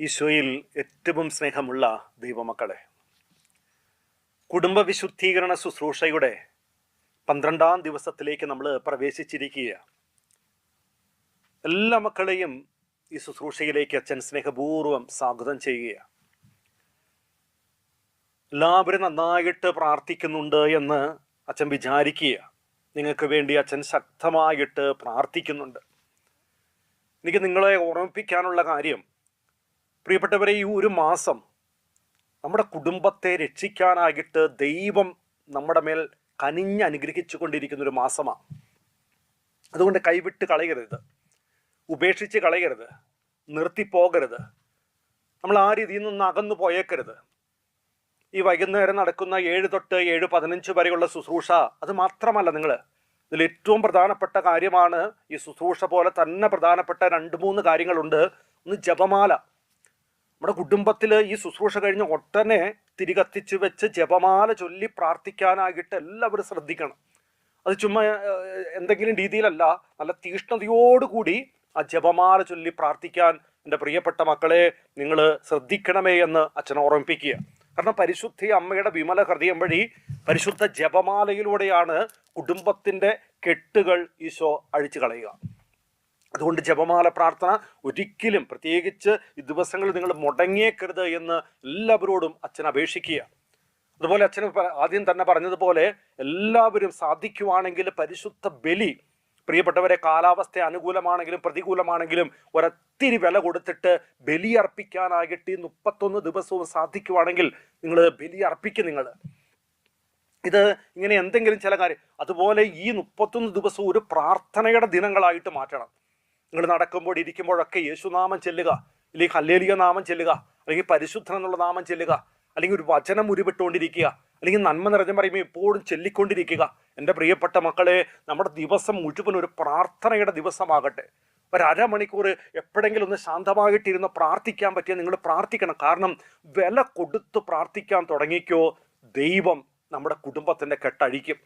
ഈശോയിൽ ഏറ്റവും സ്നേഹമുള്ള ദൈവമക്കളെ കുടുംബ വിശുദ്ധീകരണ ശുശ്രൂഷയുടെ പന്ത്രണ്ടാം ദിവസത്തിലേക്ക് നമ്മൾ പ്രവേശിച്ചിരിക്കുക എല്ലാ മക്കളെയും ഈ ശുശ്രൂഷയിലേക്ക് അച്ഛൻ സ്നേഹപൂർവം സ്വാഗതം ചെയ്യുക എല്ലാവരും നന്നായിട്ട് പ്രാർത്ഥിക്കുന്നുണ്ട് എന്ന് അച്ഛൻ വിചാരിക്കുക. നിങ്ങൾക്ക് വേണ്ടി അച്ഛൻ ശക്തമായിട്ട് പ്രാർത്ഥിക്കുന്നുണ്ട്. എനിക്ക് നിങ്ങളെ ഓർമ്മിപ്പിക്കാനുള്ള കാര്യം പ്രിയപ്പെട്ടവരെ ഈ ഒരു മാസം നമ്മുടെ കുടുംബത്തെ രക്ഷിക്കാനായിട്ട് ദൈവം നമ്മുടെ മേൽ കനിഞ്ഞ് അനുഗ്രഹിച്ചു കൊണ്ടിരിക്കുന്ന ഒരു മാസമാണ്. അതുകൊണ്ട് കൈവിട്ട് കളയരുത്. ഉപേക്ഷിച്ച് കളയരുത്. നിർത്തിപ്പോകരുത്. നമ്മൾ ആ രീതിയിൽ നിന്ന് അകന്നു പോയേക്കരുത്. ഈ വൈകുന്നേരം നടക്കുന്ന ഏഴ് തൊട്ട് ഏഴ് പതിനഞ്ച് വരെയുള്ള ശുശ്രൂഷ അത് മാത്രമല്ല നിങ്ങൾ ഇതിൽ ഏറ്റവും പ്രധാനപ്പെട്ട കാര്യമാണ് ഈ ശുശ്രൂഷ പോലെ തന്നെ പ്രധാനപ്പെട്ട രണ്ട് മൂന്ന് കാര്യങ്ങളുണ്ട്. ഒന്ന് ജപമാല. നമ്മുടെ കുടുംബത്തിൽ ഈ ശുശ്രൂഷ കഴിഞ്ഞ് ഒട്ടനെ തിരികത്തിച്ച് വെച്ച് ജപമാല ചൊല്ലി പ്രാർത്ഥിക്കാനായിട്ട് എല്ലാവരും ശ്രദ്ധിക്കണം. അത് ചുമ്മാ എന്തെങ്കിലും രീതിയിലല്ല നല്ല തീഷ്ണതയോടുകൂടി ആ ജപമാല ചൊല്ലി പ്രാർത്ഥിക്കാൻ എന്റെ പ്രിയപ്പെട്ട മക്കളെ നിങ്ങൾ ശ്രദ്ധിക്കണമേ എന്ന് അച്ഛനെ ഓർമ്മിപ്പിക്കുക. കാരണം പരിശുദ്ധി അമ്മയുടെ വിമല ഹൃദയം വഴി പരിശുദ്ധ ജപമാലയിലൂടെയാണ് കുടുംബത്തിന്റെ കെട്ടുകൾ ഈശോ അഴിച്ചു കളയുക. അതുകൊണ്ട് ജപമാല പ്രാർത്ഥന ഒരിക്കലും പ്രത്യേകിച്ച് ഈ ദിവസങ്ങളിൽ നിങ്ങൾ മുടങ്ങിയേക്കരുത് എന്ന് എല്ലാവരോടും അച്ഛൻ അപേക്ഷിക്കുക. അതുപോലെ അച്ഛൻ ആദ്യം തന്നെ പറഞ്ഞതുപോലെ എല്ലാവരും സാധിക്കുവാണെങ്കിൽ പരിശുദ്ധ ബലി പ്രിയപ്പെട്ടവരെ കാലാവസ്ഥ അനുകൂലമാണെങ്കിലും പ്രതികൂലമാണെങ്കിലും ഒരത്തിരി വില കൊടുത്തിട്ട് ബലി അർപ്പിക്കാനായിട്ട് ഈ മുപ്പത്തൊന്ന് ദിവസവും സാധിക്കുവാണെങ്കിൽ നിങ്ങൾ ബലി അർപ്പിക്കും നിങ്ങൾ ഇത് ഇങ്ങനെ എന്തെങ്കിലും ചില കാര്യം അതുപോലെ ഈ മുപ്പത്തൊന്ന് ദിവസവും ഒരു പ്രാർത്ഥനയുടെ ദിനങ്ങളായിട്ട് മാറ്റണം. നിങ്ങൾ നടക്കുമ്പോൾ ഇരിക്കുമ്പോഴൊക്കെ യേശുനാമം ചെല്ലുക അല്ലെങ്കിൽ ഹല്ലേലിയ നാമം ചെല്ലുക അല്ലെങ്കിൽ പരിശുദ്ധൻ എന്നുള്ള നാമം ചെല്ലുക അല്ലെങ്കിൽ ഒരു വചനം ഉരുവിട്ടുകൊണ്ടിരിക്കുക അല്ലെങ്കിൽ നന്മ നിറഞ്ഞ പറയുമ്പോൾ എപ്പോഴും ചൊല്ലിക്കൊണ്ടിരിക്കുക. എന്റെ പ്രിയപ്പെട്ട മക്കളെ നമ്മുടെ ദിവസം മുഴുവൻ ഒരു പ്രാർത്ഥനയുടെ ദിവസമാകട്ടെ. ഒരു അരമണിക്കൂർ എപ്പോഴെങ്കിലും ഒന്ന് ശാന്തമായിട്ടിരുന്ന് പ്രാർത്ഥിക്കാൻ പറ്റിയ നിങ്ങൾ പ്രാർത്ഥിക്കണം. കാരണം വില കൊടുത്ത് പ്രാർത്ഥിക്കാൻ തുടങ്ങിക്കോ ദൈവം നമ്മുടെ കുടുംബത്തിന്റെ കെട്ടഴിക്കും.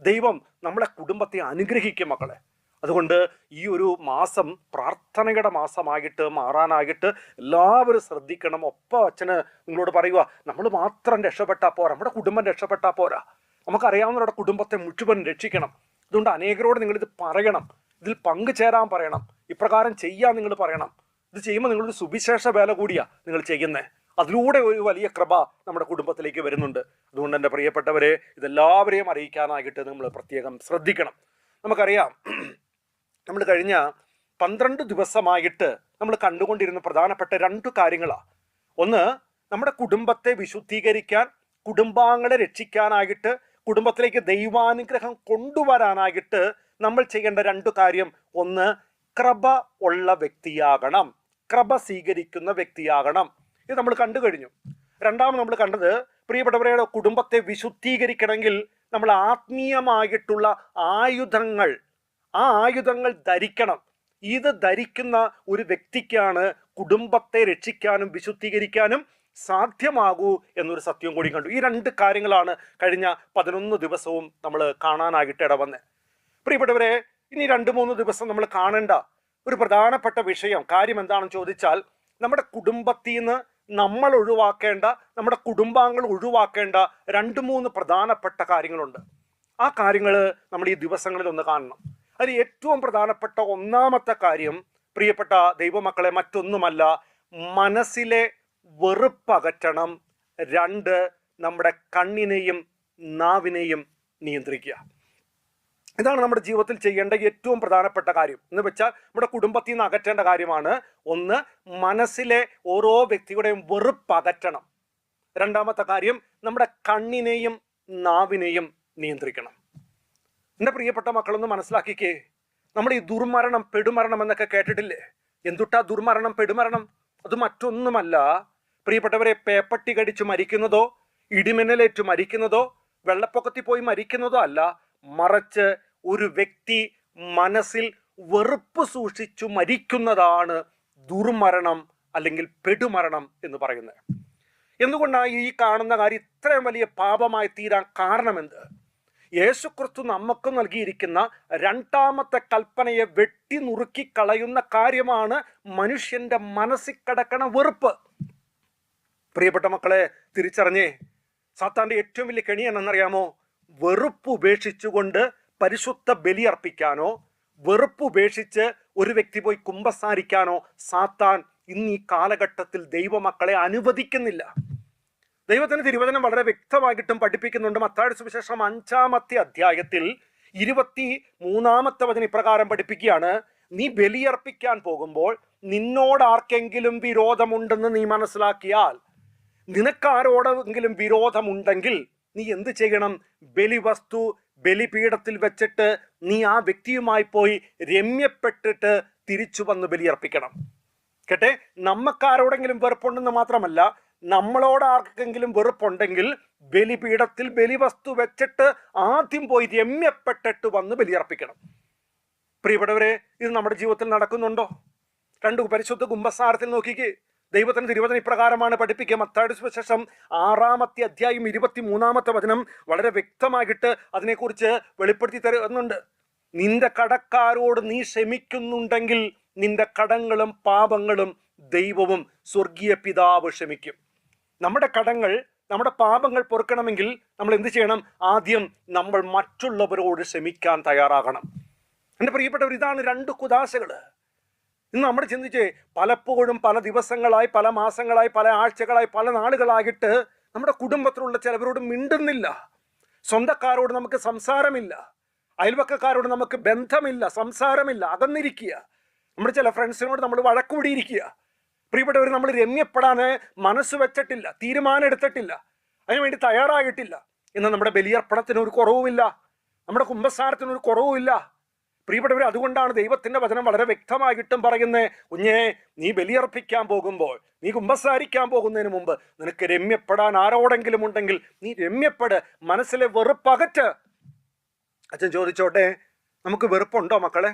ദൈവം നമ്മുടെ കുടുംബത്തെ അനുഗ്രഹിക്കും മക്കളെ. അതുകൊണ്ട് ഈ ഒരു മാസം പ്രാർത്ഥനയുടെ മാസമായിട്ട് മാറാനായിട്ട് എല്ലാവരും ശ്രദ്ധിക്കണം. ഒപ്പം അച്ഛന് നിങ്ങളോട് പറയുക നമ്മൾ മാത്രം രക്ഷപ്പെട്ടാൽ പോരാ നമ്മുടെ കുടുംബം രക്ഷപ്പെട്ടാൽ പോരാ. നമുക്കറിയാവുന്നവരുടെ കുടുംബത്തെ മുഴുവൻ രക്ഷിക്കണം. അതുകൊണ്ട് അനേകരോട് നിങ്ങളിത് പറയണം. ഇതിൽ പങ്കുചേരാൻ പറയണം. ഇപ്രകാരം ചെയ്യാൻ നിങ്ങൾ പറയണം. ഇത് ചെയ്യുമ്പോൾ നിങ്ങളൊരു സുവിശേഷ വേല കൂടിയാ നിങ്ങൾ ചെയ്യുന്നത് അതിലൂടെ ഒരു വലിയ കൃപ നമ്മുടെ കുടുംബത്തിലേക്ക് വരുന്നുണ്ട്. അതുകൊണ്ട് എന്റെ പ്രിയപ്പെട്ടവരെ ഇതെല്ലാവരെയും അറിയിക്കാനായിട്ട് നമ്മൾ പ്രത്യേകം ശ്രദ്ധിക്കണം. നമുക്കറിയാം നമ്മൾ കഴിഞ്ഞ പന്ത്രണ്ട് ദിവസമായിട്ട് നമ്മൾ കണ്ടുകൊണ്ടിരുന്ന പ്രധാനപ്പെട്ട രണ്ട് കാര്യങ്ങളാണ് ഒന്ന് നമ്മുടെ കുടുംബത്തെ വിശുദ്ധീകരിക്കാൻ കുടുംബാംഗങ്ങളെ രക്ഷിക്കാനായിട്ട് കുടുംബത്തിലേക്ക് ദൈവാനുഗ്രഹം കൊണ്ടുവരാനായിട്ട് നമ്മൾ ചെയ്യേണ്ട രണ്ടു കാര്യം. ഒന്ന് കൃപ ഉള്ള വ്യക്തിയാകണം. കൃപ സ്വീകരിക്കുന്ന വ്യക്തിയാകണം. ഇത് നമ്മൾ കണ്ടു കഴിഞ്ഞു. രണ്ടാമത് നമ്മൾ കണ്ടത് പ്രിയപ്പെട്ടവരുടെ കുടുംബത്തെ വിശുദ്ധീകരിക്കണമെങ്കിൽ നമ്മൾ ആത്മീയമായിട്ടുള്ള ആയുധങ്ങൾ ആ ആയുധങ്ങൾ ധരിക്കണം. ഇത് ധരിക്കുന്ന ഒരു വ്യക്തിക്കാണ് കുടുംബത്തെ രക്ഷിക്കാനും വിശുദ്ധീകരിക്കാനും സാധ്യമാകൂ എന്നൊരു സത്യം കൂടി കണ്ടു. ഈ രണ്ട് കാര്യങ്ങളാണ് കഴിഞ്ഞ പതിനൊന്ന് ദിവസവും നമ്മൾ കാണാനായിട്ട് ഇടവന്നത് പ്രിയപ്പെട്ടവരെ ഇനി രണ്ട് മൂന്ന് ദിവസം നമ്മൾ കാണേണ്ട. ഒരു പ്രധാനപ്പെട്ട വിഷയം കാര്യം എന്താണെന്ന് ചോദിച്ചാൽ നമ്മുടെ കുടുംബത്തിൽ നിന്ന് നമ്മൾ ഒഴിവാക്കേണ്ട നമ്മുടെ കുടുംബാംഗങ്ങൾ ഒഴിവാക്കേണ്ട രണ്ട് മൂന്ന് പ്രധാനപ്പെട്ട കാര്യങ്ങളുണ്ട്. ആ കാര്യങ്ങൾ നമ്മൾ ഈ ദിവസങ്ങളിൽ ഒന്ന് കാണണം. അതിൽ ഏറ്റവും പ്രധാനപ്പെട്ട ഒന്നാമത്തെ കാര്യം പ്രിയപ്പെട്ട ദൈവമക്കളെ മറ്റൊന്നുമല്ല മനസ്സിലെ വെറുപ്പകറ്റണം. രണ്ട് നമ്മുടെ കണ്ണിനെയും നാവിനെയും നിയന്ത്രിക്കുക. ഇതാണ് നമ്മുടെ ജീവിതത്തിൽ ചെയ്യേണ്ട ഏറ്റവും പ്രധാനപ്പെട്ട കാര്യം. എന്ന് വെച്ചാൽ നമ്മുടെ കുടുംബത്തിൽ നിന്ന് അകറ്റേണ്ട കാര്യമാണ്. ഒന്ന് മനസ്സിലെ ഓരോ വ്യക്തിയുടെയും വെറുപ്പ് അകറ്റണം രണ്ടാമത്തെ കാര്യം നമ്മുടെ കണ്ണിനെയും നാവിനെയും നിയന്ത്രിക്കണം. എന്റെ പ്രിയപ്പെട്ട മക്കളൊന്ന് മനസ്സിലാക്കിക്കേ. നമ്മൾ ഈ ദുർമരണം പെടുമരണം എന്നൊക്കെ കേട്ടിട്ടില്ലേ? എന്തുട്ടാ ദുർമരണം പെടുമരണം? അത് മറ്റൊന്നുമല്ല. പ്രിയപ്പെട്ടവരെ പേപ്പട്ടി കടിച്ചു മരിക്കുന്നതോ ഇടിമിന്നലേറ്റു മരിക്കുന്നതോ വെള്ളപ്പൊക്കത്തിൽ പോയി മരിക്കുന്നതോ അല്ല. മറിച്ച് ഒരു വ്യക്തി മനസ്സിൽ വെറുപ്പ് സൂക്ഷിച്ചു മരിക്കുന്നതാണ് ദുർമരണം അല്ലെങ്കിൽ പെടുമരണം എന്ന് പറയുന്നത്. എന്തുകൊണ്ടാണ് ഈ കാണുന്ന കാര്യം ഇത്രയും വലിയ പാപമായി തീരാൻ കാരണമെന്ത്? യേശുക്രിസ്തു നമുക്ക് നൽകിയിരിക്കുന്ന രണ്ടാമത്തെ കൽപ്പനയെ വെട്ടി നുറുക്കി കളയുന്ന കാര്യമാണ് മനുഷ്യന്റെ മനസ്സിൽ കിടക്കണ വെറുപ്പ്. പ്രിയപ്പെട്ട മക്കളെ തിരിച്ചറിഞ്ഞേ സാത്താന്റെ ഏറ്റവും വലിയ കെണി എന്നറിയാമോ വെറുപ്പ് ഉപേക്ഷിച്ചുകൊണ്ട് പരിശുദ്ധ ബലിയർപ്പിക്കാനോ വെറുപ്പ് ഉപേക്ഷിച്ച് ഒരു വ്യക്തി പോയി കുമ്പസാരിക്കാനോ സാത്താൻ ഇന്ന് ഈ കാലഘട്ടത്തിൽ ദൈവമക്കളെ അനുവദിക്കുന്നില്ല. ദൈവത്തിന് തിരുവചനം വളരെ വ്യക്തമായിട്ടും പഠിപ്പിക്കുന്നുണ്ട്. മത്താഴ് സുവിശേഷം അഞ്ചാമത്തെ അധ്യായത്തിൽ ഇരുപത്തി മൂന്നാമത്തെ വചന ഇപ്രകാരം പഠിപ്പിക്കുകയാണ്. നീ ബലിയർപ്പിക്കാൻ പോകുമ്പോൾ നിന്നോട് ആർക്കെങ്കിലും വിരോധമുണ്ടെന്ന് നീ മനസ്സിലാക്കിയാൽ നിനക്കാരോടെങ്കിലും വിരോധമുണ്ടെങ്കിൽ നീ എന്ത് ചെയ്യണം? ബലിവസ്തു ബലിപീഠത്തിൽ വെച്ചിട്ട് നീ ആ വ്യക്തിയുമായി പോയി രമ്യപ്പെട്ടിട്ട് തിരിച്ചു വന്ന് ബലിയർപ്പിക്കണം. കേട്ടെ? നമ്മക്കാരോടെങ്കിലും വെറുപ്പുണ്ടെന്ന് മാത്രമല്ല നമ്മളോട് ആർക്കെങ്കിലും വെറുപ്പുണ്ടെങ്കിൽ ബലിപീഠത്തിൽ ബലിവസ്തു വെച്ചിട്ട് ആദ്യം പോയി രമ്യപ്പെട്ടിട്ട് വന്ന് ബലിയർപ്പിക്കണം. പ്രിയപ്പെട്ടവരെ ഇത് നമ്മുടെ ജീവിതത്തിൽ നടക്കുന്നുണ്ടോ? രണ്ട് പരിശുദ്ധ കുംഭസാരത്തിൽ നോക്കിക്കേ. ദൈവത്തിന് തിരുവചന ഇപ്രകാരമാണ് പഠിപ്പിക്കുക. മത്താടി സുവിശേഷം ആറാമത്തെ അധ്യായം ഇരുപത്തി മൂന്നാമത്തെ വചനം വളരെ വ്യക്തമായിട്ട് അതിനെക്കുറിച്ച് വെളിപ്പെടുത്തി തരുന്നുണ്ട്. നിന്റെ കടക്കാരോട് നീ ക്ഷമിക്കുന്നുണ്ടെങ്കിൽ നിന്റെ കടങ്ങളും പാപങ്ങളും ദൈവവും സ്വർഗീയ പിതാവ് ക്ഷമിക്കും. നമ്മുടെ കടങ്ങൾ നമ്മുടെ പാപങ്ങൾ പൊറുക്കണമെങ്കിൽ നമ്മൾ എന്ത് ചെയ്യണം? ആദ്യം നമ്മൾ മറ്റുള്ളവരോട് ക്ഷമിക്കാൻ തയ്യാറാകണം. എന്റെ പ്രിയപ്പെട്ടവർ ഇതാണ് രണ്ട് കുദാശകൾ ഇന്ന് നമ്മൾ ചിന്തിച്ചേ പലപ്പോഴും പല ദിവസങ്ങളായി പല മാസങ്ങളായി പല ആഴ്ചകളായി പല നാളുകളായിട്ട് നമ്മുടെ കുടുംബത്തിലുള്ള ചിലവരോട് മിണ്ടുന്നില്ല. സ്വന്തക്കാരോട് നമുക്ക് സംസാരമില്ല. അയൽവക്കക്കാരോട് നമുക്ക് ബന്ധമില്ല സംസാരമില്ല അകന്നിരിക്കുക. നമ്മുടെ ചില ഫ്രണ്ട്സിനോട് നമ്മൾ വഴക്കുകൂടിയിരിക്കുക പ്രിയപ്പെട്ടവർ നമ്മൾ രമ്യപ്പെടാൻ മനസ്സ് വെച്ചിട്ടില്ല തീരുമാനം എടുത്തിട്ടില്ല അതിനുവേണ്ടി തയ്യാറായിട്ടില്ല എന്നാൽ നമ്മുടെ ബലിയർപ്പണത്തിന് ഒരു കുറവുമില്ല നമ്മുടെ കുംഭസാരത്തിന് ഒരു കുറവുമില്ല. പ്രിയപ്പെട്ടവർ അതുകൊണ്ടാണ് ദൈവത്തിന്റെ വചനം വളരെ വ്യക്തമായിട്ടും പറയുന്നത് കുഞ്ഞേ നീ ബലിയർപ്പിക്കാൻ പോകുമ്പോൾ നീ കുമ്പസാരിക്കാൻ പോകുന്നതിന് മുമ്പ് നിനക്ക് രമ്യപ്പെടാൻ ആരോടെങ്കിലും ഉണ്ടെങ്കിൽ നീ രമ്യപ്പെട് മനസ്സിലെ വെറുപ്പകറ്റ്. അച്ഛൻ ചോദിച്ചോട്ടെ നമുക്ക് വെറുപ്പുണ്ടോ മക്കളെ?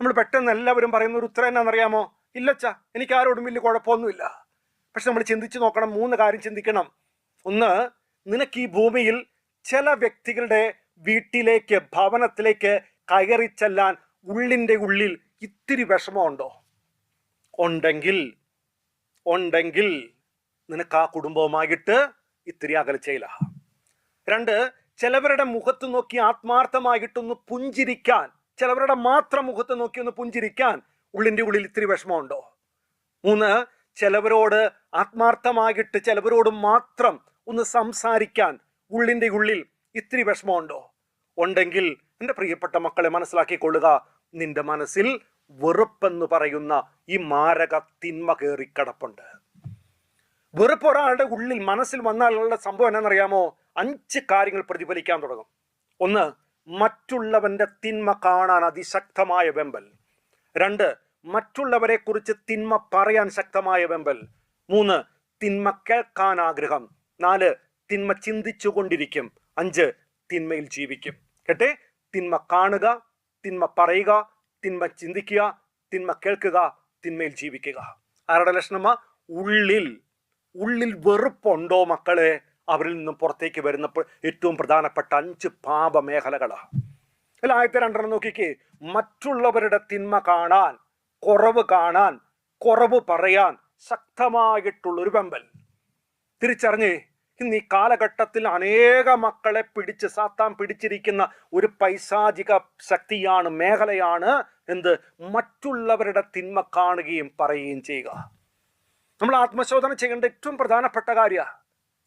നമ്മൾ പെട്ടെന്ന് എല്ലാവരും പറയുന്ന ഒരു ഉത്തരം എന്നാണെന്നറിയാമോ? ഇല്ലച്ചാ എനിക്ക് ആരോടും വലിയ കുഴപ്പമൊന്നുമില്ല. പക്ഷെ നമ്മൾ ചിന്തിച്ചു നോക്കണം മൂന്ന് കാര്യം ചിന്തിക്കണം. ഒന്ന് നിനക്ക് ഈ ഭൂമിയിൽ ചില വ്യക്തികളുടെ വീട്ടിലേക്ക് ഭവനത്തിലേക്ക് കയറി ചെല്ലാൻ ഉള്ളിന്റെ ഉള്ളിൽ ഇത്തിരി വിഷമമുണ്ടോ? ഉണ്ടെങ്കിൽ ഉണ്ടെങ്കിൽ നിനക്ക് ആ കുടുംബവുമായിട്ട് ഇത്തിരി അകലച്ചയില രണ്ട് ചിലവരുടെ മുഖത്ത് നോക്കി ആത്മാർത്ഥമായിട്ടൊന്ന് പുഞ്ചിരിക്കാൻ ചിലവരുടെ മാത്രം മുഖത്ത് നോക്കി ഒന്ന് പുഞ്ചിരിക്കാൻ ഉള്ളിന്റെ ഉള്ളിൽ ഇത്തിരി വിഷമമുണ്ടോ? മൂന്ന് ചിലവരോട് ആത്മാർത്ഥമായിട്ട് ചിലവരോട് മാത്രം ഒന്ന് സംസാരിക്കാൻ ഉള്ളിന്റെ ഉള്ളിൽ ഇത്തിരി വിഷമമുണ്ടോ? ഉണ്ടെങ്കിൽ എന്റെ പ്രിയപ്പെട്ട മക്കളെ മനസ്സിലാക്കിക്കൊള്ളുക. നിന്റെ മനസ്സിൽ വെറുപ്പെന്ന് പറയുന്ന ഈ മാരക തിന്മ കയറി കിടപ്പുണ്ട്. വെറുപ്പ് ഒരാളുടെ ഉള്ളിൽ മനസ്സിൽ വന്നാലുള്ള സംഭവം എന്നാണെന്നറിയാമോ? അഞ്ച് കാര്യങ്ങൾ പ്രതിഫലിക്കാൻ തുടങ്ങും. ഒന്ന് മറ്റുള്ളവന്റെ തിന്മ കാണാൻ അതിശക്തമായ വെമ്പൽ. രണ്ട് മറ്റുള്ളവരെ കുറിച്ച് തിന്മ പറയാൻ ശക്തമായ വെമ്പൽ. മൂന്ന് തിന്മ കേൾക്കാൻ ആഗ്രഹം. നാല് തിന്മ ചിന്തിച്ചു കൊണ്ടിരിക്കും. അഞ്ച് തിന്മയിൽ ജീവിക്കും. കേട്ടെ തിന്മ കാണുക തിന്മ പറയുക തിന്മ ചിന്തിക്കുക തിന്മ കേൾക്കുക തിന്മയിൽ ജീവിക്കുക. ആരുടെ ലക്ഷണമ്മ ഉള്ളിൽ. ഉള്ളിൽ വെറുപ്പുണ്ടോ മക്കളെ? അവരിൽ നിന്നും പുറത്തേക്ക് വരുന്ന ഏറ്റവും പ്രധാനപ്പെട്ട അഞ്ച് പാപമേഖലകളാണ് അല്ല ആദ്യത്തെ രണ്ടെണ്ണം നോക്കിക്കേ. മറ്റുള്ളവരുടെ തിന്മ കാണാൻ. കുറവ് കാണാൻ കുറവ് പറയാൻ ശക്തമായിട്ടുള്ളൊരു വെമ്പൽ തിരിച്ചറിഞ്ഞ് ഇന്ന് ഈ കാലഘട്ടത്തിൽ അനേക മക്കളെ പിടിച്ച് സാത്താൻ പിടിച്ചിരിക്കുന്ന ഒരു പൈശാചിക ശക്തിയാണ് മേഖലയാണ് എന്ത്? മറ്റുള്ളവരുടെ തിന്മ കാണുകയും പറയുകയും ചെയ്യുക. നമ്മൾ ആത്മശോധന ചെയ്യേണ്ട ഏറ്റവും പ്രധാനപ്പെട്ട കാര്യമാണ്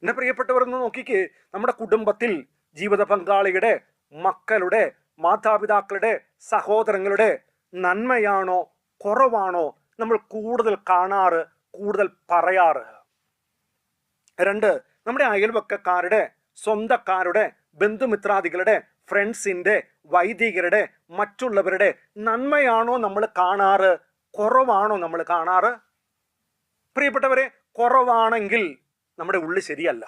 എന്റെ പ്രിയപ്പെട്ടവർ നോക്കിക്ക് നോക്കിക്കേ. നമ്മുടെ കുടുംബത്തിൽ ജീവിത പങ്കാളിയുടെ മക്കളുടെ മാതാപിതാക്കളുടെ സഹോദരങ്ങളുടെ നന്മയാണോ കുറവാണോ നമ്മൾ കൂടുതൽ കാണാറ് കൂടുതൽ പറയാറ്? രണ്ട് നമ്മുടെ അയൽവക്കക്കാരുടെ സ്വന്തക്കാരുടെ ബന്ധുമിത്രാദികളുടെ ഫ്രണ്ട്സിന്റെ വൈദികരുടെ മറ്റുള്ളവരുടെ നന്മയാണോ നമ്മൾ കാണാറ്? കുറവാണോ നമ്മൾ കാണാറ്? പ്രിയപ്പെട്ടവരെ കുറവാണെങ്കിൽ നമ്മുടെ ഉള്ളിൽ ശരിയല്ല.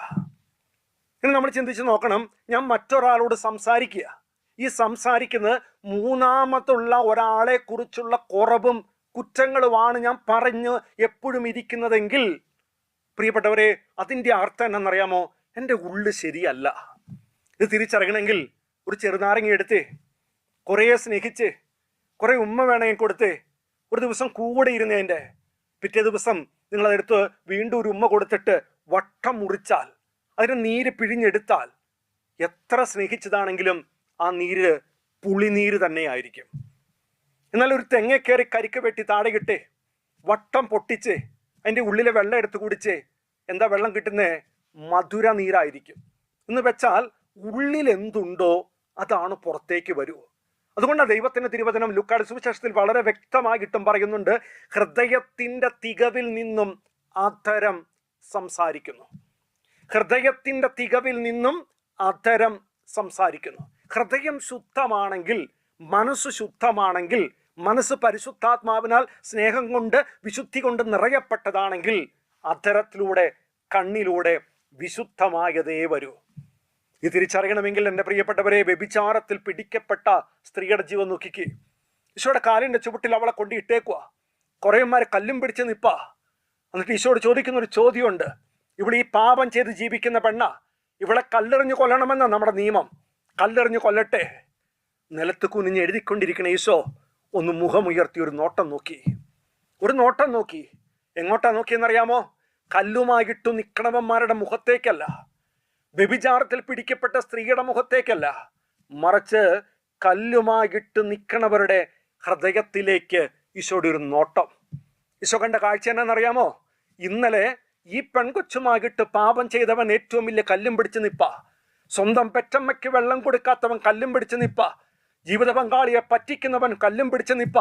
ഇനി നമ്മൾ ചിന്തിച്ച് നോക്കണം ഞാൻ മറ്റൊരാളോട് സംസാരിക്കുക. ഈ സംസാരിക്കുന്നത് മൂന്നാമതുള്ള ഒരാളെ കുറിച്ചുള്ള കുറവും കുറ്റങ്ങളുമാണ് ഞാൻ പറഞ്ഞ് എപ്പോഴും ഇരിക്കുന്നതെങ്കിൽ പ്രിയപ്പെട്ടവരെ അതിന്റെ അർത്ഥം എന്നറിയാമോ? എന്റെ ഉള്ളു ശരിയല്ല. ഇത് തിരിച്ചറിയണമെങ്കിൽ ഒരു ചെറുനാരങ്ങ എടുത്ത് കുറേ സ്നേഹിച്ച് കുറേ ഉമ്മ വേണമെങ്കിൽ കൊടുത്ത് ഒരു ദിവസം കൂടെ ഇരുന്നതിന്റെ പിറ്റേ ദിവസം നിങ്ങളതെടുത്ത് വീണ്ടും ഒരു ഉമ്മ കൊടുത്തിട്ട് വട്ടം മുറിച്ചാൽ അതിന് നീര് പിഴിഞ്ഞെടുത്താൽ എത്ര സ്നേഹിച്ചതാണെങ്കിലും ആ നീര് പുളിനീര് തന്നെയായിരിക്കും. എന്നാൽ ഒരു തെങ്ങ കയറി കരിക്ക് വെട്ടി താഴെ കിട്ടേ വട്ടം പൊട്ടിച്ച് അതിന്റെ ഉള്ളിലെ വെള്ളം എടുത്ത് കുടിച്ച് എന്താ വെള്ളം കിട്ടുന്നത് മധുര നീരായിരിക്കും. എന്ന് വെച്ചാൽ ഉള്ളിൽ എന്തുണ്ടോ അതാണ് പുറത്തേക്ക് വരൂ. അതുകൊണ്ടാണ് ദൈവത്തിന്റെ തിരുവചനം ലുക്കാട് സുവിശേഷത്തിൽ വളരെ വ്യക്തമായിട്ടും പറയുന്നുണ്ട് ഹൃദയത്തിന്റെ തികവിൽ നിന്നും അധരം സംസാരിക്കുന്നു. ഹൃദയത്തിന്റെ തികവിൽ നിന്നും അധരം സംസാരിക്കുന്നു. ഹൃദയം ശുദ്ധമാണെങ്കിൽ മനസ്സ് ശുദ്ധമാണെങ്കിൽ മനസ്സ് പരിശുദ്ധാത്മാവിനാൽ സ്നേഹം കൊണ്ട് വിശുദ്ധി കൊണ്ട് നിറയപ്പെട്ടതാണെങ്കിൽ അധരത്തിലൂടെ കണ്ണിലൂടെ വിശുദ്ധമായതേ വരൂ. ഇത് തിരിച്ചറിയണമെങ്കിൽ എന്റെ പ്രിയപ്പെട്ടവരെ വ്യഭിചാരത്തിൽ പിടിക്കപ്പെട്ട സ്ത്രീയുടെ ജീവൻ നോക്കിക്ക്. ഈശോയുടെ കാലിന്റെ ചുവട്ടിൽ അവളെ കൊണ്ട് ഇട്ടേക്കുക കുറേമാരെ കല്ലും പിടിച്ച് നിപ്പാ. എന്നിട്ട് ഈശോട് ചോദിക്കുന്ന ഒരു ചോദ്യമുണ്ട്. ഇവിടെ ഈ പാപം ചെയ്ത് ജീവിക്കുന്ന പെണ്ണ? ഇവളെ കല്ലെറിഞ്ഞു കൊല്ലണമെന്ന നമ്മുടെ നിയമം? കല്ലെറിഞ്ഞ് കൊല്ലട്ടെ. നിലത്ത് കുനിഞ്ഞ് എഴുതിക്കൊണ്ടിരിക്കണ ഈശോ ഒന്ന് മുഖമുയർത്തി ഒരു നോട്ടം നോക്കി. ഒരു നോട്ടം നോക്കി. എങ്ങോട്ടാ നോക്കിയെന്നറിയാമോ? കല്ലുമായിട്ടു നിക്കണവന്മാരുടെ മുഖത്തേക്കല്ല. വ്യഭിചാരത്തിൽ പിടിക്കപ്പെട്ട സ്ത്രീയുടെ മുഖത്തേക്കല്ല. മറിച്ച് കല്ലുമായിട്ട് നിൽക്കണവരുടെ ഹൃദയത്തിലേക്ക് ഈശോയുടെ ഒരു നോട്ടം. ഈശോ കണ്ട കാഴ്ച എന്നാണെന്നറിയാമോ? ഇന്നലെ ഈ പെൺകൊച്ചുമായിട്ട് പാപം ചെയ്തവൻ ഏറ്റവും വലിയ കല്ലും പിടിച്ച് നിപ്പ. സ്വന്തം പെറ്റമ്മയ്ക്ക് വെള്ളം കൊടുക്കാത്തവൻ കല്ലും പിടിച്ച് നിപ്പ. ജീവിത പങ്കാളിയെ പറ്റിക്കുന്നവൻ കല്ലും പിടിച്ച് നിപ്പ.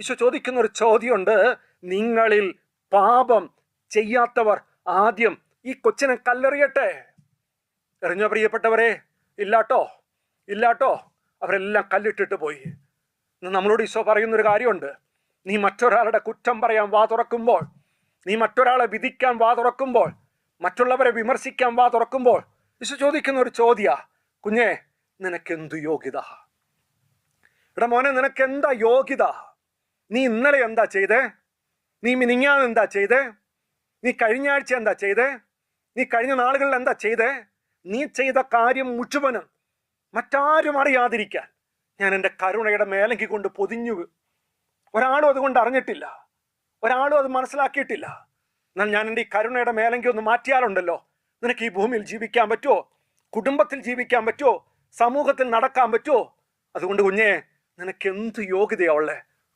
ഈശോ ചോദിക്കുന്ന ഒരു ചോദ്യമുണ്ട്. നിങ്ങളിൽ പാപം ചെയ്യാത്തവർ ആദ്യം ഈ കൊച്ചിനെ കല്ലെറിയട്ടെ. എറിഞ്ഞോ പ്രിയപ്പെട്ടവരെ? ഇല്ലാട്ടോ? ഇല്ലാട്ടോ? അവരെല്ലാം കല്ലിട്ടിട്ട് പോയി. നമ്മളോട് ഈശോ പറയുന്നൊരു കാര്യമുണ്ട്. നീ മറ്റൊരാളുടെ കുറ്റം പറയാൻ വാ തുറക്കുമ്പോൾ നീ മറ്റൊരാളെ വിധിക്കാൻ വാ തുറക്കുമ്പോൾ മറ്റുള്ളവരെ വിമർശിക്കാൻ വാ തുറക്കുമ്പോൾ ഈശോ ചോദിക്കുന്ന ഒരു ചോദ്യ കുഞ്ഞെ നിനക്കെന്തു യോഗ്യത? എടാ മോനെ നിനക്ക് എന്താ യോഗ്യത? നീ ഇന്നലെ എന്താ ചെയ്തേ? നീ മിനിങ്ങാൻ എന്താ ചെയ്തേ? നീ കഴിഞ്ഞ ആഴ്ച എന്താ ചെയ്തേ? നീ കഴിഞ്ഞ നാളുകളിൽ എന്താ ചെയ്തേ? നീ ചെയ്ത കാര്യം മുഴുവനും മറ്റാരും അറിയാതിരിക്കാൻ ഞാൻ എന്റെ കരുണയുടെ മേലങ്കി കൊണ്ട് പൊതിഞ്ഞു ഒരാളും അതുകൊണ്ട് അറിഞ്ഞിട്ടില്ല. ഒരാളും അത് മനസ്സിലാക്കിയിട്ടില്ല. എന്നാൽ ഞാൻ എന്റെ ഈ കരുണയുടെ മേലങ്കി ഒന്ന് മാറ്റിയാലുണ്ടല്ലോ. നിനക്ക് ഈ ഭൂമിയിൽ ജീവിക്കാൻ പറ്റുമോ കുടുംബത്തിൽ ജീവിക്കാൻ പറ്റുമോ സമൂഹത്തിൽ നടക്കാൻ പറ്റുമോ അതുകൊണ്ട് കുഞ്ഞെ നിനക്ക് എന്ത് യോഗ്യതയാ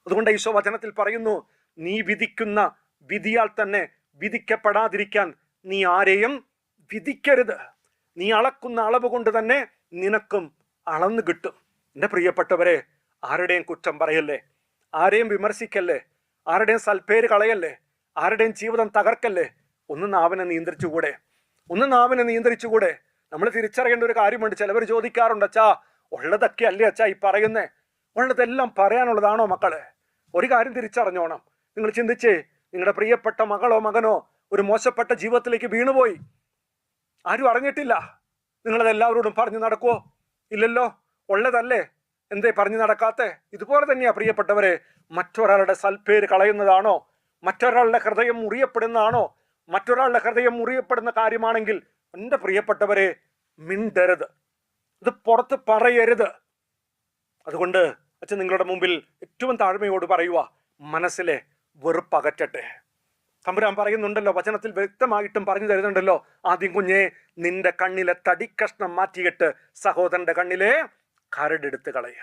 അതുകൊണ്ട് ഈശോ വചനത്തിൽ പറയുന്നു നീ വിധിക്കുന്ന വിധിയാൽ തന്നെ വിധിക്കപ്പെടാതിരിക്കാൻ നീ ആരെയും വിധിക്കരുത്. നീ അളക്കുന്ന അളവ് കൊണ്ട് തന്നെ നിനക്കും അളന്നു കിട്ടും. എന്റെ പ്രിയപ്പെട്ടവരെ ആരുടെയും കുറ്റം പറയല്ലേ? ആരെയും വിമർശിക്കല്ലേ? ആരുടെയും സൽപ്പേര് കളയല്ലേ? ആരുടെയും ജീവിതം തകർക്കല്ലേ? ഒന്ന് നാവിനെ നിയന്ത്രിച്ചുകൂടെ? ഒന്ന് നാവിനെ നിയന്ത്രിച്ചുകൂടെ? നമ്മൾ തിരിച്ചറിയേണ്ട ഒരു കാര്യമുണ്ട്. ചിലവർ ചോദിക്കാറുണ്ട് അച്ഛാ ഉള്ളതൊക്കെ അല്ലേ അച്ഛാ ഈ പറയുന്നേ? ഉള്ളതെല്ലാം പറയാനുള്ളതാണോ മക്കളെ? ഒരു കാര്യം തിരിച്ചറിഞ്ഞോണം. നിങ്ങൾ ചിന്തിച്ചേ നിങ്ങളുടെ പ്രിയപ്പെട്ട മകളോ മകനോ ഒരു മോശപ്പെട്ട ജീവിതത്തിലേക്ക് വീണുപോയി. ആരും അറിഞ്ഞിട്ടില്ല. നിങ്ങളത് എല്ലാവരോടും പറഞ്ഞു നടക്കുവോ? ഇല്ലല്ലോ ഉള്ളതല്ലേ? എന്തേ പറഞ്ഞു നടക്കാത്തെ? ഇതുപോലെ തന്നെയാ പ്രിയപ്പെട്ടവരെ മറ്റൊരാളുടെ സൽപ്പേര് കളയുന്നതാണോ? മറ്റൊരാളുടെ ഹൃദയം മുറിയപ്പെടുന്നതാണോ? മറ്റൊരാളുടെ ഹൃദയം മുറിയപ്പെടുന്ന കാര്യമാണെങ്കിൽ എന്റെ പ്രിയപ്പെട്ടവരെ മിണ്ടരുത്. ഇത് പുറത്ത് പറയരുത്. അതുകൊണ്ട് അച്ഛൻ നിങ്ങളുടെ മുമ്പിൽ ഏറ്റവും താഴ്മയോട് പറയുക മനസ്സിലെ വെറുപ്പകറ്റട്ടെ. തമ്പുരാൻ പറയുന്നുണ്ടല്ലോ വചനത്തിൽ വ്യക്തമായിട്ടും പറഞ്ഞു തരുന്നുണ്ടല്ലോ ആദ്യം കുഞ്ഞെ നിന്റെ കണ്ണിലെ തടിക്കഷ്ണം മാറ്റിയിട്ട് സഹോദരന്റെ കണ്ണിലെ കരടെടുത്ത് കളയുക